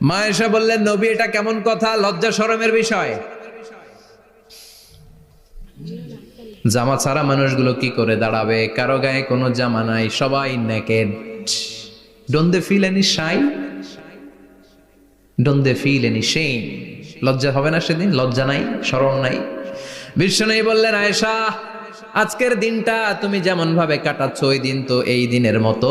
মা এসে বললেন, নবী, এটা কেমন কথা? লজ্জা শরমের বিষয়। জামা ছাড়া মানুষগুলো কি করে দাঁড়াবে? কারও গায়ে কোনো জামা নাই, সবাই don't they feel any shy don't they feel any shame লজ্জা হবে না সেদিন? লজ্জা নাই? শরম নাই? বিশ্ব নেই বললেন, আয়েশা, আজকের দিনটা তুমি যেমন ভাবে কাটাচ্ছ, ওই দিন তো এই দিনের মতো।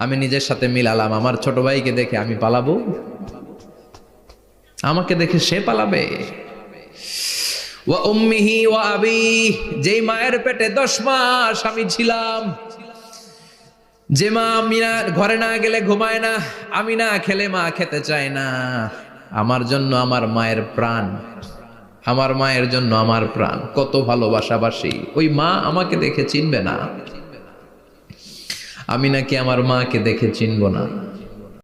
আমি নিজের সাথে মিলালাম, আমার ছোট ভাইকে দেখে আমি পালাবো। আমাকে দেখে সে পালাবে। ওয়া উম্মিহি ওয়া আবি, যেই মায়ের পেটে দশ মাস আমি ছিলাম। যে মা আমি না ঘরে না গেলে ঘুমায় না, আমি না খেলে মা খেতে চায় না। আমার জন্য আমার মায়ের প্রাণ, আমার মায়ের জন্য আমার প্রাণ। কত ভালোবাসাবাসি। ওই মা আমাকে দেখে চিনবে না। আমি নাকি আমার মাকে দেখে চিনব না।